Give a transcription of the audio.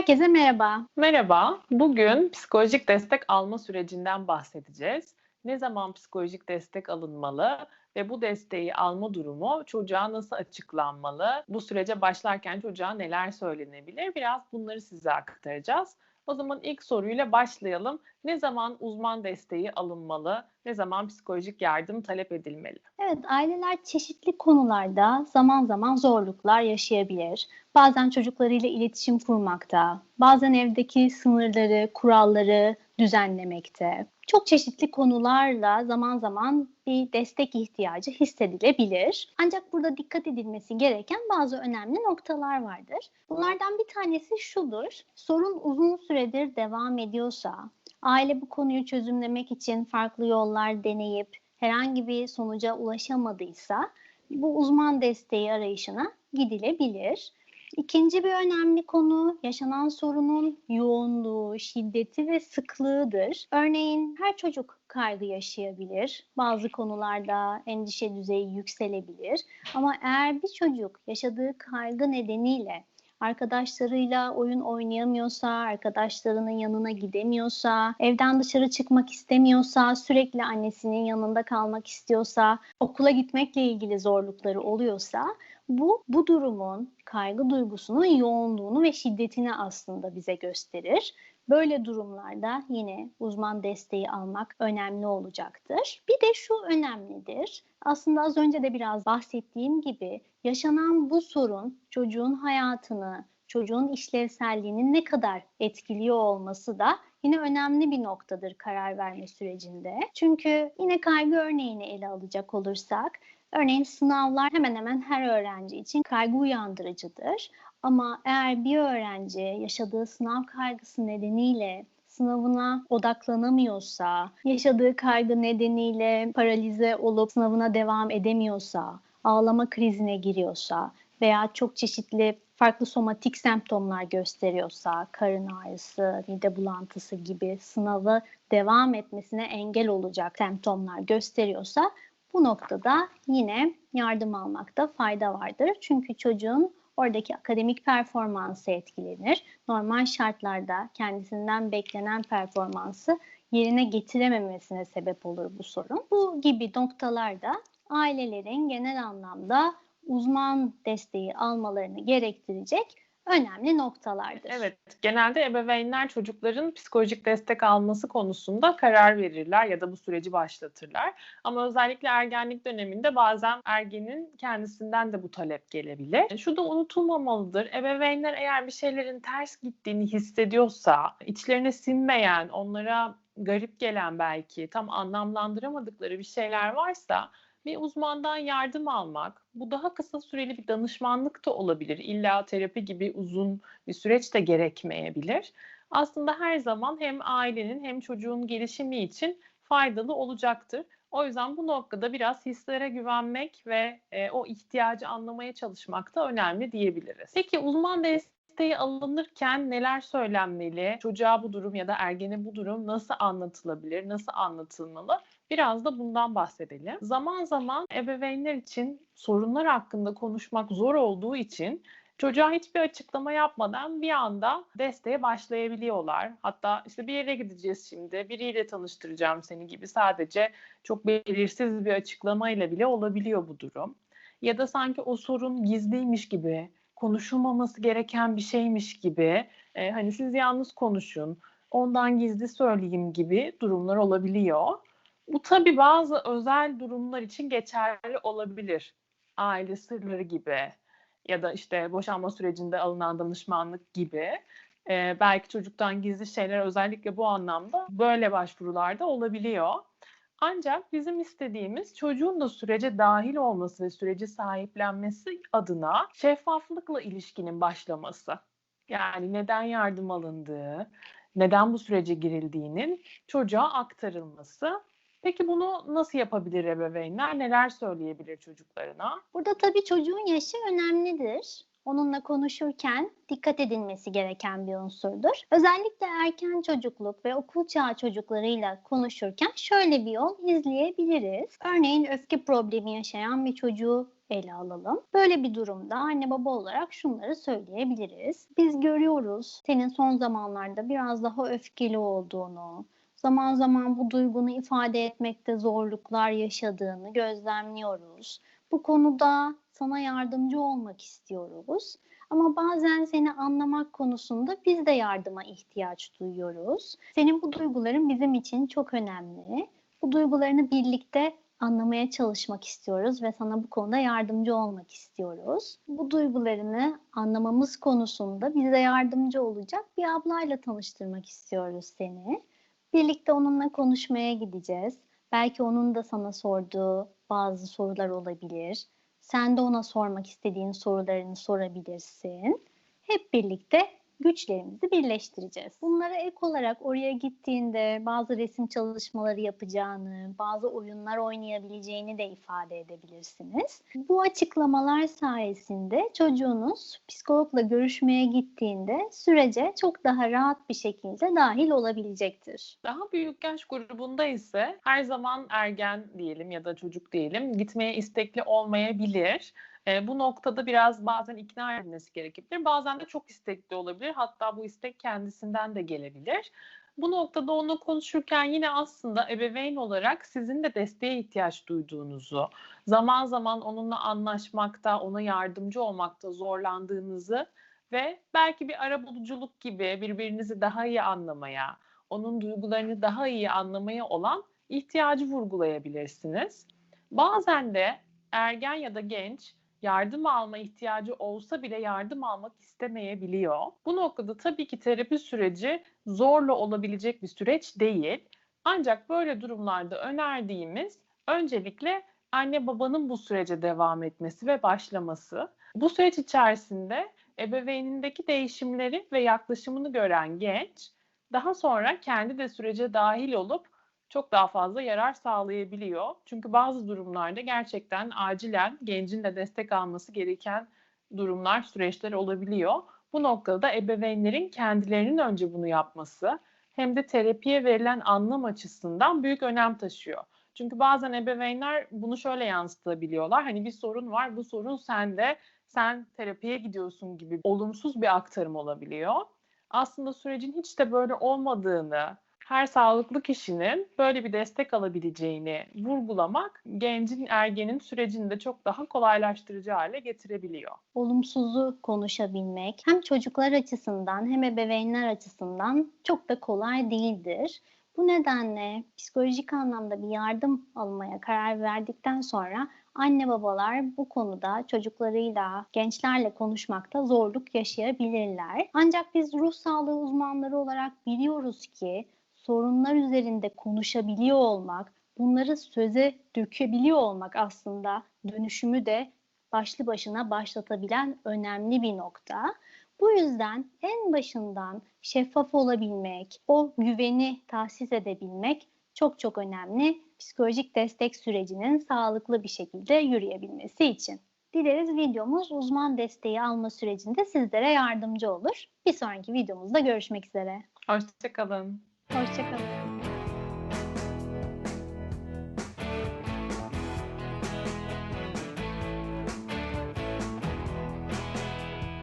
Herkese merhaba. Merhaba. Bugün psikolojik destek alma sürecinden bahsedeceğiz. Ne zaman psikolojik destek alınmalı ve bu desteği alma durumu çocuğa nasıl açıklanmalı? Bu sürece başlarken çocuğa neler söylenebilir? Biraz bunları size aktaracağız. O zaman ilk soruyla başlayalım. Ne zaman uzman desteği alınmalı? Ne zaman psikolojik yardım talep edilmeli? Evet, aileler çeşitli konularda zaman zaman zorluklar yaşayabilir. Bazen çocuklarıyla iletişim kurmakta, bazen evdeki sınırları, kuralları düzenlemekte. Çok çeşitli konularla zaman zaman bir destek ihtiyacı hissedilebilir. Ancak burada dikkat edilmesi gereken bazı önemli noktalar vardır. Bunlardan bir tanesi şudur. Sorun uzun süredir devam ediyorsa, aile bu konuyu çözümlemek için farklı yollar deneyip herhangi bir sonuca ulaşamadıysa bu uzman desteği arayışına gidilebilir. İkinci bir önemli konu yaşanan sorunun yoğunluğu, şiddeti ve sıklığıdır. Örneğin her çocuk kaygı yaşayabilir. Bazı konularda endişe düzeyi yükselebilir. Ama eğer bir çocuk yaşadığı kaygı nedeniyle arkadaşlarıyla oyun oynayamıyorsa, arkadaşlarının yanına gidemiyorsa, evden dışarı çıkmak istemiyorsa, sürekli annesinin yanında kalmak istiyorsa, okula gitmekle ilgili zorlukları oluyorsa bu bu durumun kaygı duygusunun yoğunluğunu ve şiddetini aslında bize gösterir. Böyle durumlarda yine uzman desteği almak önemli olacaktır. Bir de şu önemlidir. Aslında az önce de biraz bahsettiğim gibi yaşanan bu sorun çocuğun hayatını, çocuğun işlevselliğini ne kadar etkiliyor olması da yine önemli bir noktadır karar verme sürecinde. Çünkü yine kaygı örneğini ele alacak olursak Örneğin sınavlar hemen hemen her öğrenci için kaygı uyandırıcıdır. Ama eğer bir öğrenci yaşadığı sınav kaygısı nedeniyle sınavına odaklanamıyorsa, yaşadığı kaygı nedeniyle paralize olup sınavına devam edemiyorsa, ağlama krizine giriyorsa veya çok çeşitli farklı somatik semptomlar gösteriyorsa, karın ağrısı, mide bulantısı gibi sınavı devam etmesine engel olacak semptomlar gösteriyorsa bu noktada yine yardım almakta fayda vardır. Çünkü çocuğun oradaki akademik performansı etkilenir. Normal şartlarda kendisinden beklenen performansı yerine getirememesine sebep olur bu sorun. Bu gibi noktalarda ailelerin genel anlamda uzman desteği almalarını gerektirecek önemli noktalardır. Evet, genelde ebeveynler çocukların psikolojik destek alması konusunda karar verirler ya da bu süreci başlatırlar. Ama özellikle ergenlik döneminde bazen ergenin kendisinden de bu talep gelebilir. Şu da unutulmamalıdır. Ebeveynler eğer bir şeylerin ters gittiğini hissediyorsa, içlerine sinmeyen, onlara garip gelen belki tam anlamlandıramadıkları bir şeyler varsa bir uzmandan yardım almak, bu daha kısa süreli bir danışmanlık da olabilir. İlla terapi gibi uzun bir süreç de gerekmeyebilir. Aslında her zaman hem ailenin hem çocuğun gelişimi için faydalı olacaktır. O yüzden bu noktada biraz hislere güvenmek ve e, o ihtiyacı anlamaya çalışmak da önemli diyebiliriz. Peki uzman desteği alınırken neler söylenmeli? Çocuğa bu durum ya da ergene bu durum nasıl anlatılabilir, nasıl anlatılmalı? Biraz da bundan bahsedelim. Zaman zaman ebeveynler için sorunlar hakkında konuşmak zor olduğu için çocuğa hiçbir açıklama yapmadan bir anda desteğe başlayabiliyorlar. Hatta işte bir yere gideceğiz şimdi, biriyle tanıştıracağım seni gibi sadece çok belirsiz bir açıklamayla bile olabiliyor bu durum. Ya da sanki o sorun gizliymiş gibi, konuşulmaması gereken bir şeymiş gibi, e, hani siz yalnız konuşun, ondan gizli söyleyeyim gibi durumlar olabiliyor. Bu tabii bazı özel durumlar için geçerli olabilir. Aile sırları gibi ya da işte boşanma sürecinde alınan danışmanlık gibi. Ee, belki çocuktan gizli şeyler özellikle bu anlamda böyle başvurularda olabiliyor. Ancak bizim istediğimiz çocuğun da sürece dahil olması ve süreci sahiplenmesi adına şeffaflıkla ilişkinin başlaması. Yani neden yardım alındığı, neden bu sürece girildiğinin çocuğa aktarılması Peki bunu nasıl yapabilir ebeveynler? Neler söyleyebilir çocuklarına? Burada tabii çocuğun yaşı önemlidir. onunla konuşurken dikkat edilmesi gereken bir unsurdur. Özellikle erken çocukluk ve okul çağı çocuklarıyla konuşurken şöyle bir yol izleyebiliriz. Örneğin öfke problemi yaşayan bir çocuğu ele alalım. Böyle bir durumda anne baba olarak şunları söyleyebiliriz. Biz görüyoruz senin son zamanlarda biraz daha öfkeli olduğunu, zaman zaman bu duygunu ifade etmekte zorluklar yaşadığını gözlemliyoruz. Bu konuda sana yardımcı olmak istiyoruz. Ama bazen seni anlamak konusunda biz de yardıma ihtiyaç duyuyoruz. Senin bu duyguların bizim için çok önemli. Bu duygularını birlikte anlamaya çalışmak istiyoruz ve sana bu konuda yardımcı olmak istiyoruz. Bu duygularını anlamamız konusunda bize yardımcı olacak bir ablayla tanıştırmak istiyoruz seni. Birlikte onunla konuşmaya gideceğiz. Belki onun da sana sorduğu bazı sorular olabilir. Sen de ona sormak istediğin sorularını sorabilirsin. Hep birlikte güçlerimizi birleştireceğiz. Bunlara ek olarak oraya gittiğinde bazı resim çalışmaları yapacağını, bazı oyunlar oynayabileceğini de ifade edebilirsiniz. Bu açıklamalar sayesinde çocuğunuz psikologla görüşmeye gittiğinde sürece çok daha rahat bir şekilde dahil olabilecektir. Daha büyük yaş grubunda ise her zaman ergen diyelim ya da çocuk diyelim gitmeye istekli olmayabilir. E, bu noktada biraz bazen ikna edilmesi gerekebilir. Bazen de çok istekli olabilir. Hatta bu istek kendisinden de gelebilir. Bu noktada onunla konuşurken yine aslında ebeveyn olarak sizin de desteğe ihtiyaç duyduğunuzu, zaman zaman onunla anlaşmakta, ona yardımcı olmakta zorlandığınızı ve belki bir arabuluculuk gibi birbirinizi daha iyi anlamaya, onun duygularını daha iyi anlamaya olan ihtiyacı vurgulayabilirsiniz. Bazen de ergen ya da genç yardım alma ihtiyacı olsa bile yardım almak istemeyebiliyor. Bu noktada tabii ki terapi süreci zorla olabilecek bir süreç değil. Ancak böyle durumlarda önerdiğimiz öncelikle anne babanın bu sürece devam etmesi ve başlaması. Bu süreç içerisinde ebeveynindeki değişimleri ve yaklaşımını gören genç daha sonra kendi de sürece dahil olup çok daha fazla yarar sağlayabiliyor. Çünkü bazı durumlarda gerçekten acilen gencin de destek alması gereken durumlar, süreçler olabiliyor. Bu noktada ebeveynlerin kendilerinin önce bunu yapması hem de terapiye verilen anlam açısından büyük önem taşıyor. Çünkü bazen ebeveynler bunu şöyle yansıtabiliyorlar. Hani bir sorun var, bu sorun sende, sen terapiye gidiyorsun gibi olumsuz bir aktarım olabiliyor. Aslında sürecin hiç de böyle olmadığını, her sağlıklı kişinin böyle bir destek alabileceğini vurgulamak gencin ergenin sürecini de çok daha kolaylaştırıcı hale getirebiliyor. Olumsuzu konuşabilmek hem çocuklar açısından hem ebeveynler açısından çok da kolay değildir. Bu nedenle psikolojik anlamda bir yardım almaya karar verdikten sonra anne babalar bu konuda çocuklarıyla, gençlerle konuşmakta zorluk yaşayabilirler. Ancak biz ruh sağlığı uzmanları olarak biliyoruz ki sorunlar üzerinde konuşabiliyor olmak, bunları söze dökebiliyor olmak aslında dönüşümü de başlı başına başlatabilen önemli bir nokta. Bu yüzden en başından şeffaf olabilmek, o güveni tahsis edebilmek çok çok önemli psikolojik destek sürecinin sağlıklı bir şekilde yürüyebilmesi için. Dileriz videomuz uzman desteği alma sürecinde sizlere yardımcı olur. Bir sonraki videomuzda görüşmek üzere. Hoşçakalın. Hoşçakalın.